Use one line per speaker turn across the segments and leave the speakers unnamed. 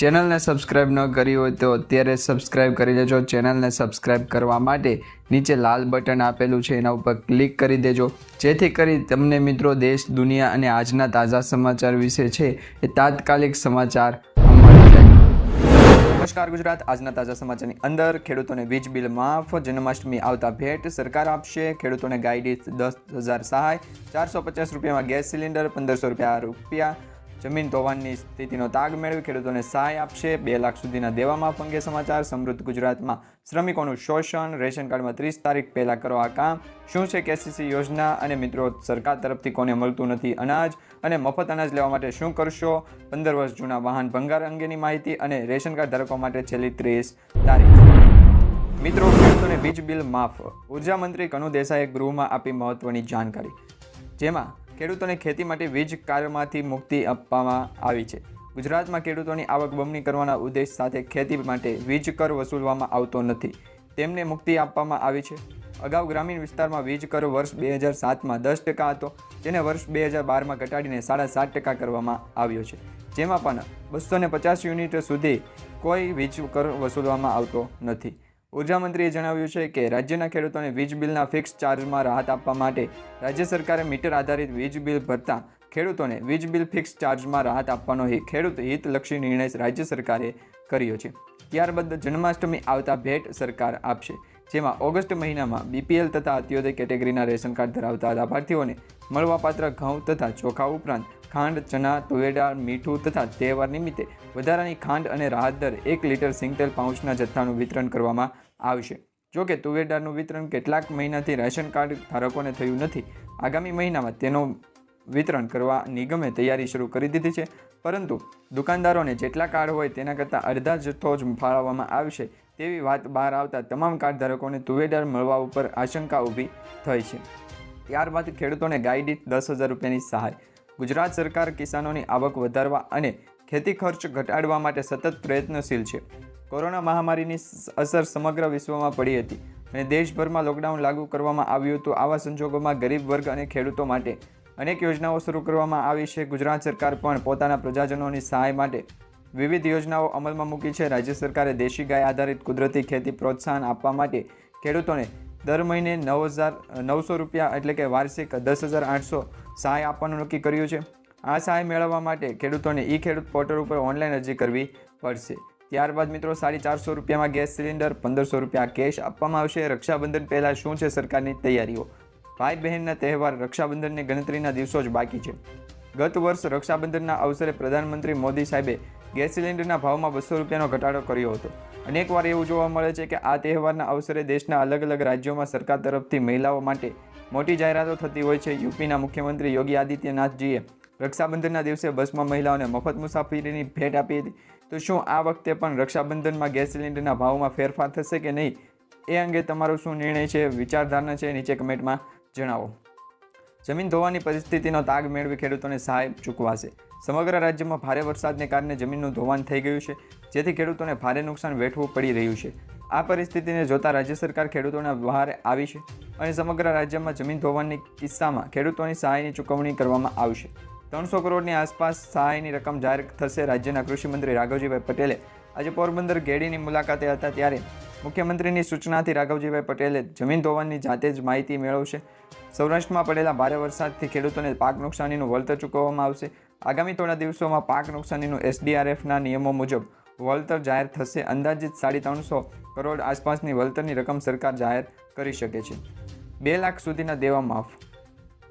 ચેનલને સબસ્ક્રાઇબ ન કરી હોય તો અત્યારે સબસ્ક્રાઇબ કરી લેજો. ચેનલને સબસ્ક્રાઇબ કરવા માટે નીચે લાલ બટન આપેલું છે, એના ઉપર ક્લિક કરી દેજો. જેથી કરી તમને મિત્રો દેશ, દુનિયા અને આજના તાજા સમાચાર વિશે છે એ તાત્કાલિક સમાચાર નમસ્કાર ગુજરાત, આજના તાજા સમાચારની અંદર ખેડૂતોને વીજ બિલ માફ, જન્માષ્ટમી આવતા ભેટ સરકાર આપશે, ખેડૂતોને ગાઈડી દસ હજાર સહાય, ચારસો પચાસ રૂપિયામાં ગેસ સિલિન્ડર, પંદરસો રૂપિયા રૂપિયા જમીન ધોવાણની સ્થિતિનો તાગ મેળવી ખેડૂતોને સહાય આપશે. બે લાખ સુધીના દેવા માફ અંગે સમાચાર, સમૃદ્ધ ગુજરાતમાં શ્રમિકોનું શોષણ, રેશન કાર્ડમાં ત્રીસ તારીખ પહેલાં કરો આ કામ. શું છે કેસીસી યોજના? અને મિત્રો, સરકાર તરફથી કોને મળતું નથી અનાજ? અને મફત અનાજ લેવા માટે શું કરશો? પંદર વર્ષ જૂના વાહન ભંગાર અંગેની માહિતી અને રેશન કાર્ડ ધારકો માટે છેલ્લી ત્રીસ તારીખ. મિત્રો, ખેડૂતોને વીજ બિલ માફ. ઊર્જા મંત્રી કનુ દેસાઈએ ગૃહમાં આપી મહત્વની જાણકારી. જેમાં ખેડૂતોને ખેતી માટે વીજ કાર્યમાંથી મુક્તિ આપવામાં આવી છે. ગુજરાતમાં ખેડૂતોની આવક બમણી કરવાના ઉદ્દેશ સાથે ખેતી માટે વીજ કર વસૂલવામાં આવતો નથી. તેમને મુક્તિ આપવામાં આવી છે. અગાઉ ગ્રામીણ વિસ્તારમાં વીજ કર વર્ષ બે હજાર સાતમાં દસ ટકા હતો. જેને વર્ષ બે હજાર બારમાં ઘટાડીને સાડા સાત ટકા કરવામાં આવ્યો છે. જેમાં પણ બસો પચાસ યુનિટ સુધી કોઈ વીજ કર વસૂલવામાં આવતો નથી. ઉર્જામંત્રીએ જણાવ્યું છે કે રાજ્યના ખેડૂતોને વીજ બિલના ફિક્સ ચાર્જમાં રાહત આપવા માટે રાજ્ય સરકારે મીટર આધારિત વીજ બિલ ભરતા ખેડૂતોને વીજ બિલ ફિક્સ ચાર્જમાં રાહત આપવાનો ખેડૂત હિતલક્ષી નિર્ણય રાજ્ય સરકારે કર્યો છે. ત્યારબાદ જન્માષ્ટમી આવતા ભેટ સરકાર આપશે, જેમાં ઓગસ્ટ મહિનામાં બીપીએલ તથા અત્યોદય કેટેગરીના રેશન કાર્ડ ધરાવતા લાભાર્થીઓને મળવાપાત્ર ઘઉં તથા ચોખા ઉપરાંત ખાંડ, ચણા તુવેડા મીઠું તથા તહેવાર નિમિત્તે વધારાની ખાંડ અને રાહત દર એક લીટર સિંગટેલ પાઉચના જથ્થાનું વિતરણ કરવામાં આવશે. જો કે તુવેર દાળનું વિતરણ કેટલાક મહિનાથી રેશન કાર્ડ ધારકોને થયું નથી. આગામી મહિનામાં તેનું વિતરણ કરવા નિગમે તૈયારી શરૂ કરી દીધી છે. પરંતુ દુકાનદારોને જેટલા કાર્ડ હોય તેના કરતાં અડધા જથ્થો જ ફાળવવામાં આવશે તેવી વાત બહાર આવતા તમામ કાર્ડ ધારકોને તુવેદાર મળવા ઉપર આશંકા ઊભી થઈ છે. ત્યારબાદ ખેડૂતોને ગાઈડી દસ હજાર રૂપિયાની સહાય. ગુજરાત સરકાર કિસાનોની આવક વધારવા અને ખેતી ખર્ચ ઘટાડવા માટે સતત પ્રયત્નશીલ છે. કોરોના મહામારીની અસર સમગ્ર વિશ્વમાં પડી હતી અને દેશભરમાં લોકડાઉન લાગુ કરવામાં આવ્યું હતું. આવા સંજોગોમાં ગરીબ વર્ગ અને ખેડૂતો માટે અનેક યોજનાઓ શરૂ કરવામાં આવી છે. ગુજરાત સરકાર પણ પોતાના પ્રજાજનોની સહાય માટે વિવિધ યોજનાઓ અમલમાં મૂકી છે. રાજ્ય સરકારે દેશી ગાય આધારિત કુદરતી ખેતી પ્રોત્સાહન આપવા માટે ખેડૂતોને દર મહિને નવ હજાર, નવસો રૂપિયા એટલે કે વાર્ષિક દસ હજાર આઠસો સહાય આપવાનું નક્કી કર્યું છે. આ સહાય મેળવવા માટે ખેડૂતોને ઈ ખેડૂત પોર્ટલ ઉપર ઓનલાઈન અરજી કરવી પડશે. ત્યારબાદ મિત્રો સાડી ચારસો રૂપિયામાં ગેસ સિલિન્ડર, પંદરસો રૂપિયા કેશ આપવામાં આવશે. રક્ષાબંધન પહેલાં શું છે સરકારની તૈયારીઓ? ભાઈ બહેનના તહેવાર, રક્ષાબંધનની ગણતરીના દિવસો જ બાકી છે. ગત વર્ષ રક્ષાબંધનના અવસરે પ્રધાનમંત્રી મોદી સાહેબે ગેસ સિલિન્ડરના ભાવમાં બસો રૂપિયાનો ઘટાડો કર્યો હતો. અનેકવાર એવું જોવા મળે છે કે આ તહેવારના અવસરે દેશના અલગ અલગ રાજ્યોમાં સરકાર તરફથી મહિલાઓ માટે મોટી જાહેરાતો થતી હોય છે. યુપીના મુખ્યમંત્રી યોગી આદિત્યનાથજીએ રક્ષાબંધનના દિવસે બસમાં મહિલાઓને મફત મુસાફરીની ભેટ આપી હતી. તો શું આ વખતે પણ રક્ષાબંધનમાં ગેસ સિલિન્ડરના ભાવમાં ફેરફાર થશે કે નહીં? એ અંગે તમારો શું નિર્ણય છે? વિચારધારણા છે? નીચે કમેન્ટમાં જણાવો. જમીન ધોવાની પરિસ્થિતિનો તાગ મેળવી ખેડૂતોને સહાય ચૂકવાશે. સમગ્ર રાજ્યમાં ભારે વરસાદને કારણે જમીનનું ધોવાણ થઈ ગયું છે, જેથી ખેડૂતોને ભારે નુકસાન વેઠવું પડી રહ્યું છે. આ પરિસ્થિતિને જોતા રાજ્ય સરકાર ખેડૂતોના બહાર આવી છે અને સમગ્ર રાજ્યમાં જમીન ધોવાણની કિસ્સામાં ખેડૂતોની સહાયની ચૂકવણી કરવામાં આવશે. ત્રણસો કરોડની આસપાસ સહાયની રકમ જાહેર થશે રાજ્યના કૃષિમંત્રી રાઘવજીભાઈ પટેલે. આજે પોરબંદર ઘેડીની મુલાકાતે હતા ત્યારે મુખ્યમંત્રીની સૂચનાથી રાઘવજીભાઈ પટેલે જમીન ધોવાણની જાતે જ માહિતી મેળવશે. સૌરાષ્ટ્રમાં પડેલા ભારે વરસાદથી ખેડૂતોને પાક નુકસાનીનું વળતર ચૂકવવામાં આવશે. આગામી થોડા દિવસોમાં પાક નુકસાનીનું એસડીઆરએફના નિયમો મુજબ વળતર જાહેર થશે. અંદાજિત સાડી ત્રણસો કરોડ આસપાસની વળતરની રકમ સરકાર જાહેર કરી શકે છે. બે લાખ સુધીના દેવા માફ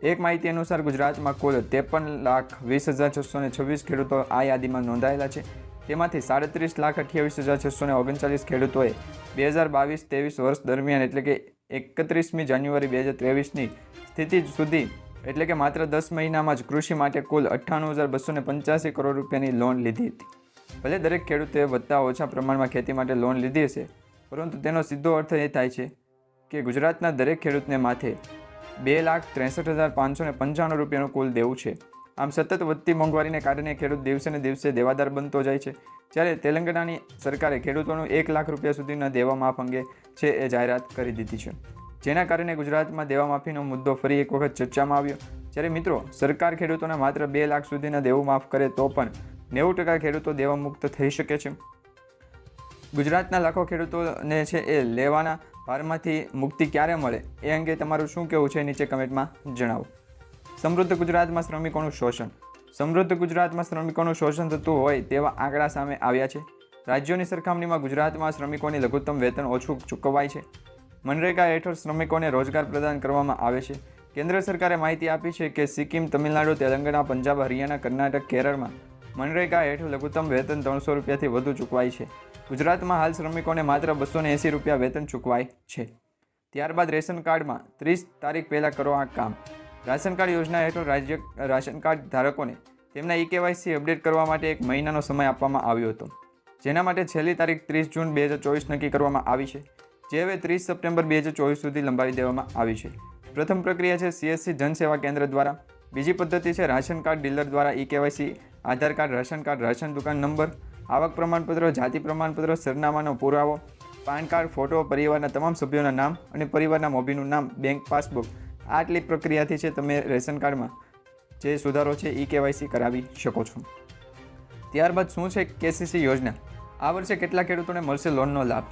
એક માહિતી અનુસાર ગુજરાતમાં કુલ ત્રેપન લાખ વીસ હજાર છસો ને છવ્વીસ ખેડૂતો આ યાદીમાં નોંધાયેલા છે. તેમાંથી સાડત્રીસ લાખ અઠ્યાવીસ હજાર છસો ને ઓગણચાલીસ ખેડૂતોએ બે હજાર બાવીસ ત્રેવીસ વર્ષ દરમિયાન એટલે કે એકત્રીસમી જાન્યુઆરી બે હજાર ત્રેવીસની સ્થિતિ સુધી એટલે કે માત્ર દસ મહિનામાં જ કૃષિ માટે કુલ અઠ્ઠાણું હજાર બસો ને પંચ્યાસી કરોડ રૂપિયાની લોન લીધી હતી. ભલે દરેક ખેડૂતોએ વધતા ઓછા પ્રમાણમાં ખેતી માટે લોન લીધી હશે, પરંતુ તેનો સીધો અર્થ એ થાય છે કે ગુજરાતના દરેક ખેડૂતને માથે બે લાખ ત્રેસઠ હજાર પાંચસો ને પંચાણું રૂપિયાનું કુલ દેવું છે. આમ સતત વધતી મોંઘવારીને કારણે ખેડૂત દિવસે ને દિવસે દેવાદાર બનતો જાય છે. જ્યારે તેલંગાણાની સરકારે ખેડૂતોનું એક લાખ રૂપિયા સુધીના દેવા માફ અંગે છે એ જાહેરાત કરી દીધી છે. જેના કારણે ગુજરાતમાં દેવા માફીનો મુદ્દો ફરી એક વખત ચર્ચામાં આવ્યો. જ્યારે મિત્રો, સરકાર ખેડૂતોને માત્ર બે લાખ સુધીના દેવું માફ કરે તો પણ નેવું ટકા ખેડૂતો દેવા મુક્ત થઈ શકે છે. ગુજરાતના લાખો ખેડૂતોને છે એ લેવાના ભારમાંથી મુક્તિ ક્યારે મળે એ અંગે તમારું શું કહેવું છે નીચે કમેન્ટમાં જણાવો. સમૃદ્ધ ગુજરાતમાં શ્રમિકોનું શોષણ. સમૃદ્ધ ગુજરાતમાં શ્રમિકોનું શોષણ થતું હોય તેવા આંકડા સામે આવ્યા છે. રાજ્યોની સરખામણીમાં ગુજરાતમાં શ્રમિકોની લઘુત્તમ વેતન ઓછું ચૂકવાય છે. મનરેગા હેઠળ શ્રમિકોને રોજગાર પ્રદાન કરવામાં આવે છે. કેન્દ્ર સરકારે માહિતી આપી છે કે સિક્કિમ, તમિલનાડુ, તેલંગાણા, પંજાબ, હરિયાણા, કર્ણાટક, કેરળમાં મનરેગા હેઠળ લઘુત્તમ વેતન ત્રણસો રૂપિયાથી વધુ ચૂકવાય છે. ગુજરાતમાં હાલ શ્રમિકોને માત્ર બસો એંસી રૂપિયા વેતન ચૂકવાય છે. ત્યારબાદ રેશન કાર્ડમાં ત્રીસ તારીખ પહેલાં કરો આ કામ. રાશન કાર્ડ યોજના હેઠળ રાજ્ય, રાશન કાર્ડ ધારકોને તેમના ઈ કેવાયસી અપડેટ કરવા માટે એક મહિનાનો સમય આપવામાં આવ્યો હતો. જેના માટે છેલ્લી તારીખ ત્રીસ જૂન બે હજાર ચોવીસ નક્કી કરવામાં આવી છે, જે હવે ત્રીસ સપ્ટેમ્બર બે હજાર ચોવીસ સુધી લંબાવી દેવામાં આવી છે. પ્રથમ પ્રક્રિયા છે સીએસસી જનસેવા કેન્દ્ર દ્વારા. બીજી પદ્ધતિ છે રાશન કાર્ડ ડીલર દ્વારા e KYC, Aadhaar card, ration card, ration દુકાન નંબર આવક પ્રમાણપત્ર, જાતિ પ્રમાણપત્ર, સરનામાનો પુરાવો, પાન કાર્ડ, ફોટો, પરિવારના તમામ સભ્યોના નામ અને પરિવારના મોભીનું નામ, બેંક પાસબુક. આટલી પ્રક્રિયાથી છે તમે રેશન કાર્ડમાં જે સુધારો છે ઈ કેવાયસી કરાવી શકો છો. ત્યારબાદ શું છે કેસીસી યોજના? આ વર્ષે કેટલા ખેડૂતોને મળશે લોનનો લાભ?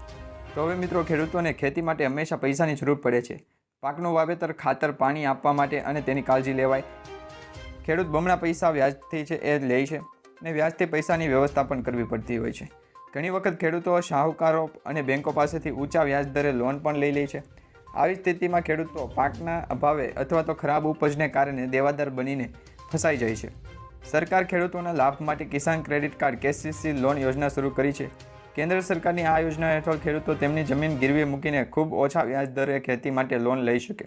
તો હવે મિત્રો ખેડૂતોને ખેતી માટે હંમેશા પૈસાની જરૂર પડે છે. પાકનું વાવેતર, ખાતર, પાણી આપવા માટે અને તેની કાળજી લેવાય. ખેડૂત બમણા પૈસા વ્યાજથી છે એ લે છે. અને વ્યાજથી પૈસાની વ્યવસ્થા પણ કરવી પડતી હોય છે. ઘણી વખત ખેડૂતો શાહુકારો અને બેંકો પાસેથી ઊંચા વ્યાજ દરે લોન પણ લઈ લે છે. આવી સ્થિતિમાં ખેડૂતો પાકના અભાવે અથવા તો ખરાબ ઉપજને કારણે દેવાદાર બનીને ફસાઈ જાય છે. સરકાર ખેડૂતોના લાભ માટે Kisan credit card, KCC loan યોજના શરૂ કરી છે. કેન્દ્ર સરકારની આ યોજના હેઠળ ખેડૂતો તેમની જમીન ગીરવે મૂકીને ખૂબ ઓછા વ્યાજ દરે ખેતી માટે લોન લઈ શકે.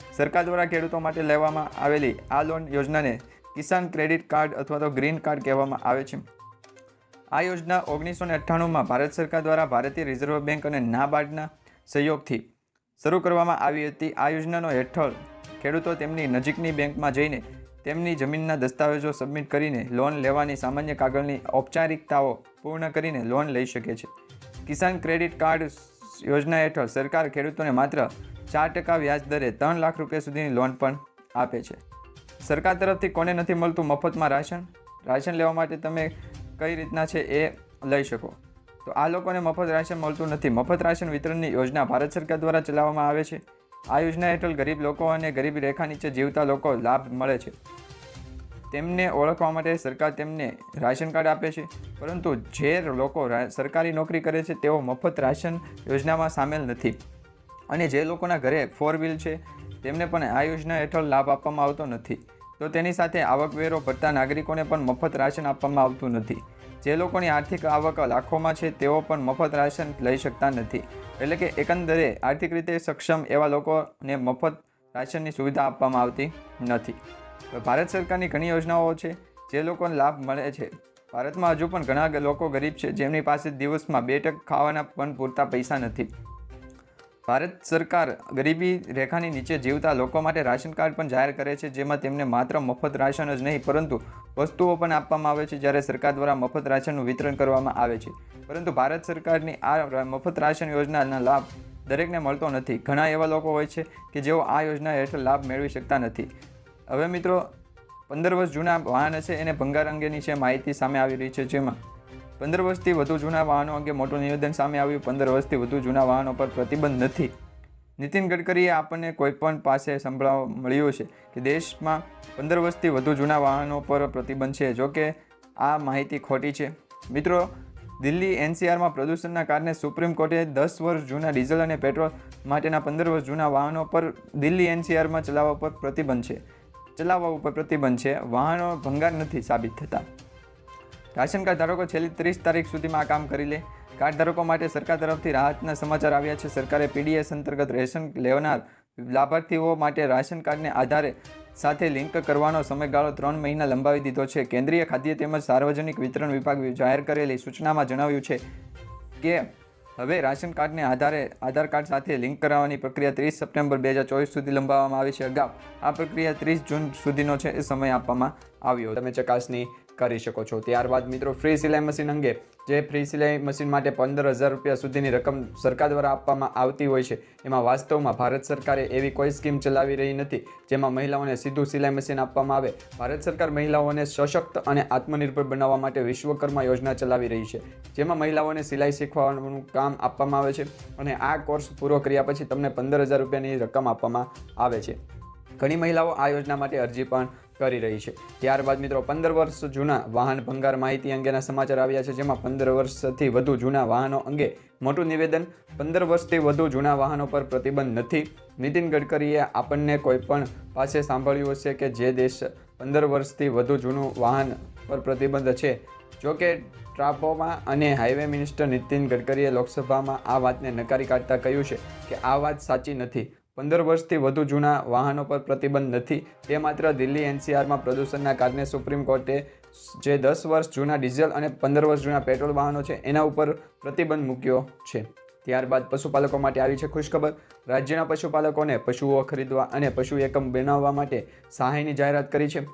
સરકાર દ્વારા ખેડૂતો માટે લેવામાં આવેલી આ લોન યોજનાને કિસાન ક્રેડિટ કાર્ડ અથવા તો ગ્રીન કાર્ડ કહેવામાં આવે છે. આ યોજના ઓગણીસો ને અઠ્ઠાણુંમાં ભારત સરકાર દ્વારા ભારતીય રિઝર્વ બેંક અને નાબાર્ડના સહયોગથી શરૂ કરવામાં આવી હતી. આ યોજનાનો હેઠળ ખેડૂતો તેમની નજીકની બેંકમાં જઈને તેમની જમીનના દસ્તાવેજો સબમિટ કરીને લોન લેવાની સામાન્ય કાગળની ઔપચારિકતાઓ પૂર્ણ કરીને લોન લઈ શકે છે. કિસાન ક્રેડિટ કાર્ડ યોજના હેઠળ સરકાર ખેડૂતોને માત્ર ચાર ટકા વ્યાજ દરે ત્રણ લાખ રૂપિયા સુધીની લોન પણ આપે છે. સરકાર તરફથી કોને નથી મળતું મફતમાં રાશન? રાશન લેવા માટે તમે કઈ રીતના છે એ લઈ શકો. તો આ લોકોને મફત રાશન મળતું નથી. મફત રાશન વિતરણની યોજના ભારત સરકાર દ્વારા ચલાવવામાં આવે છે. આ યોજના હેઠળ ગરીબ લોકો અને ગરીબ રેખા નીચે જીવતા લોકો લાભ મળે છે. તેમને ઓળખવા માટે સરકાર તેમને રાશન કાર્ડ આપે છે. પરંતુ જે લોકો સરકારી નોકરી કરે છે, તેઓ મફત રાશન યોજનામાં સામેલ નથી. અને જે લોકોના ઘરે ફોર વ્હીલ છે, તેમને પણ આ યોજના હેઠળ લાભ આપવામાં આવતો નથી. તો તેની સાથે આવકવેરો ભરતા નાગરિકોને પણ મફત રાશન આપવામાં આવતું નથી. જે લોકોની આર્થિક આવક લાખોમાં છે, તેઓ પણ મફત રાશન લઈ શકતા નથી. એટલે કે એકંદરે આર્થિક રીતે સક્ષમ એવા લોકોને મફત રાશનની સુવિધા આપવામાં આવતી નથી. ભારત સરકારની ઘણી યોજનાઓ છે, જે લોકોને લાભ મળે છે. ભારતમાં હજુ પણ ઘણા લોકો ગરીબ છે, જેમની પાસે દિવસમાં બે ટક ખાવાના પણ પૂરતા પૈસા નથી. ભારત સરકાર ગરીબી રેખાની નીચે જીવતા લોકો માટે રાશન કાર્ડ પણ જાહેર કરે છે, જેમાં તેમને માત્ર મફત રાશન જ નહીં, પરંતુ વસ્તુઓ પણ આપવામાં આવે છે, જ્યારે સરકાર દ્વારા મફત રાશનનું વિતરણ કરવામાં આવે છે. પરંતુ ભારત સરકારની આ મફત રાશન યોજનાના લાભ દરેકને મળતો નથી. ઘણા એવા લોકો હોય છે કે જેઓ આ યોજના હેઠળ લાભ મેળવી શકતા નથી. હવે મિત્રો, પંદર વર્ષ જૂના વાહન હશે, એને ભંગાર અંગેની છે માહિતી સામે આવી રહી છે, જેમાં પંદર વર્ષથી વધુ જૂના વાહનો અંગે મોટું નિવેદન સામે આવ્યું. પંદર વર્ષથી વધુ જૂના વાહનો પર પ્રતિબંધ નથી. નીતિન ગડકરીએ આપણને કોઈપણ પાસે સંભળાવવા મળ્યું છે કે દેશમાં પંદર વર્ષથી વધુ જૂના વાહનો પર પ્રતિબંધ છે. જોકે આ માહિતી ખોટી છે. મિત્રો, દિલ્હી એનસીઆરમાં પ્રદૂષણના કારણે સુપ્રીમ કોર્ટે દસ વર્ષ જૂના ડીઝલ અને પેટ્રોલ માટેના પંદર વર્ષ જૂના વાહનો પર દિલ્હી એનસીઆરમાં ચલાવવા પર પ્રતિબંધ છે. ચલાવવા ઉપર પ્રતિબંધ છે. વાહનો ભંગાર નથી સાબિત થતા. રાશન કાર્ડ ધારકો છેલ્લી ત્રીસ તારીખ સુધીમાં આ કામ કરી લે. કાર્ડ ધારકો માટે સરકાર તરફથી રાહતના સમાચાર આવ્યા છે. સરકારે પીડીએસ અંતર્ગત રેશન લેવનાર લાભાર્થીઓ માટે રાશન કાર્ડને આધારે સાથે લિંક કરવાનો સમયગાળો ત્રણ મહિના લંબાવી દીધો છે. કેન્દ્રીય ખાદ્ય તેમજ સાર્વજનિક વિતરણ વિભાગ જાહેર કરેલી સૂચનામાં જણાવ્યું છે કે હવે રાશન કાર્ડને આધારે આધાર કાર્ડ સાથે લિંક કરાવવાની પ્રક્રિયા ત્રીસ સપ્ટેમ્બર બે હજાર ચોવીસ સુધી લંબાવવામાં આવી છે. અગાઉ આ પ્રક્રિયા ત્રીસ જૂન સુધીનો છે. એ સમય આપવામાં આવ્યો. તમે ચકાસણી કરી શકો છો. ત્યારબાદ મિત્રો ફ્રી સિલાઈ મશીન અંગે, જે ફ્રી સિલાઈ મશીન માટે પંદર હજાર રૂપિયા સુધીની રકમ સરકાર દ્વારા આપવામાં આવતી હોય છે, એમાં વાસ્તવમાં ભારત સરકારે એવી કોઈ સ્કીમ ચલાવી રહી નથી, જેમાં મહિલાઓને સીધું સિલાઈ મશીન આપવામાં આવે. ભારત સરકાર મહિલાઓને સશક્ત અને આત્મનિર્ભર બનાવવા માટે વિશ્વકર્મા યોજના ચલાવી રહી છે, જેમાં મહિલાઓને સિલાઈ શીખવાનું કામ આપવામાં આવે છે અને આ કોર્સ પૂરો કર્યા પછી તમને પંદર હજાર રૂપિયાની રકમ આપવામાં આવે છે. ઘણી મહિલાઓ આ યોજના માટે અરજી પણ કરી રહી છે. ત્યારબાદ મિત્રો, પંદર વર્ષ જૂના વાહન ભંગાર માહિતી અંગેના સમાચાર આવ્યા છે, જેમાં પંદર વર્ષથી વધુ જૂના વાહનો અંગે મોટું નિવેદન, પંદર વર્ષથી વધુ જૂના વાહનો પર પ્રતિબંધ નથી. નીતિન ગડકરીએ આપણને કોઈ પણ પાસે સાંભળ્યું હશે કે જે દેશ પંદર વર્ષથી વધુ જૂનું વાહન પર પ્રતિબંધ છે? જોકે ટ્રાફોમાં અને હાઈવે મિનિસ્ટર નીતિન ગડકરીએ લોકસભામાં આ વાતને નકારી કાઢતા કહ્યું છે કે આ વાત સાચી નથી. પંદર વર્ષથી વધુ જૂના વાહનો પર પ્રતિબંધ નથી. તે માત્ર દિલ્હી એનસીઆરમાં પ્રદૂષણના કારણે સુપ્રીમ કોર્ટે જે દસ વર્ષ જૂના ડીઝલ અને પંદર વર્ષ જૂના પેટ્રોલ વાહનો છે, એના ઉપર પ્રતિબંધ મૂક્યો છે. ત્યારબાદ પશુપાલકો માટે આવી છે ખુશખબર. રાજ્યના પશુપાલકોને પશુઓ ખરીદવા અને પશુ એકમ બનાવવા માટે સહાયની જાહેરાત કરી છે.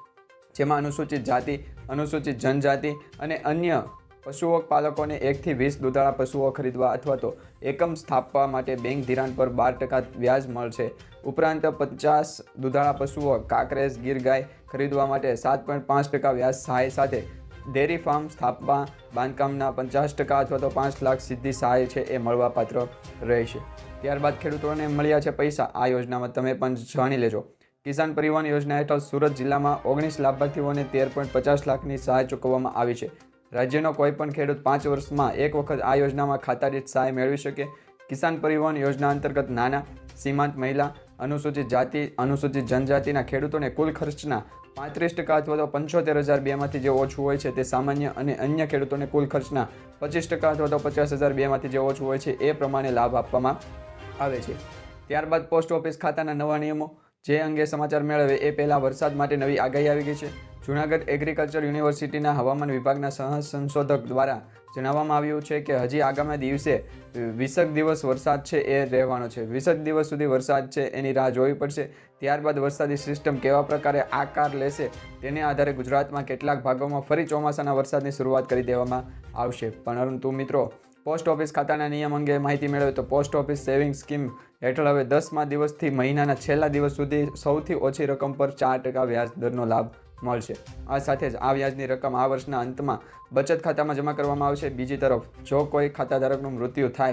જેમાં અનુસૂચિત જાતિ, અનુસૂચિત જનજાતિ અને અન્ય પશુઓ પાલકોને એકથી વીસ દુધાળા પશુઓ ખરીદવા અથવા તો એકમ સ્થાપવા માટે બેંક ધિરાણ પર બાર ટકા વ્યાજ મળશે. ઉપરાંત પચાસ દુધાળા પશુઓ કાંકરેજ ગીર ગાય ખરીદવા માટે સાત પોઈન્ટ પાંચ ટકા વ્યાજ સહાય સાથે ડેરી ફાર્મ સ્થાપવા, બાંધકામના પચાસ ટકા અથવા તો પાંચ લાખ સીધી સહાય છે એ મળવાપાત્ર રહેશે. ત્યારબાદ ખેડૂતોને મળ્યા છે પૈસા. આ યોજનામાં તમે પણ જાણી લેજો. કિસાન પરિવહન યોજના હેઠળ સુરત જિલ્લામાં ઓગણીસ લાભાર્થીઓને તેર પોઈન્ટ પચાસ લાખની સહાય ચૂકવવામાં આવી છે. રાજ્યનો કોઈ પણ ખેડૂત પાંચ વર્ષમાં એક વખત આ યોજનામાં ખાતા સહાય મેળવી શકે. કિસાન પરિવહન યોજના અંતર્ગત નાના, સીમાંત મહિલા, અનુસૂચિત જાતિ, અનુસૂચિત જનજાતિના ખેડૂતોને કુલ ખર્ચના પાંત્રીસ ટકા અથવા તો પંચોતેર હજાર બેમાંથી જે ઓછું હોય છે તે સામાન્ય અને અન્ય ખેડૂતોને કુલ ખર્ચના પચીસ ટકા અથવા તો પચાસ હજાર બેમાંથી જે ઓછું હોય છે એ પ્રમાણે લાભ આપવામાં આવે છે. ત્યારબાદ પોસ્ટ ઓફિસ ખાતાના નવા નિયમો. જે અંગે સમાચાર મેળવે એ પહેલાં વરસાદ માટે નવી આગાહી આવી ગઈ છે. જૂનાગઢ એગ્રીકલ્ચર યુનિવર્સિટીના હવામાન વિભાગના સહ સંશોધક દ્વારા જણાવવામાં આવ્યું છે કે હજી આગામી દિવસે વીસક દિવસ વરસાદ છે એ રહેવાનો છે. વીસક દિવસ સુધી વરસાદ છે એની રાહ જોવી પડશે. ત્યારબાદ વરસાદી સિસ્ટમ કેવા પ્રકારે આકાર લેશે તેને આધારે ગુજરાતમાં કેટલાક ભાગોમાં ફરી ચોમાસાના વરસાદની શરૂઆત કરી દેવામાં આવશે. પરંતુ મિત્રો, પોસ્ટ ઓફિસ ખાતાના નિયમ અંગે માહિતી મેળવે તો પોસ્ટ ઓફિસ સેવિંગ સ્કીમ હેઠળ હવે દસમા દિવસથી મહિનાના છેલ્લા દિવસ સુધી સૌથી ઓછી રકમ પર ચાર ટકા વ્યાજ દરનો લાભ મળશે. આ સાથે જ આ વ્યાજની રકમ આ વર્ષના અંતમાં બચત ખાતામાં જમા કરવામાં આવશે. બીજી તરફ, જો કોઈ ખાતાધારકનું મૃત્યુ થાય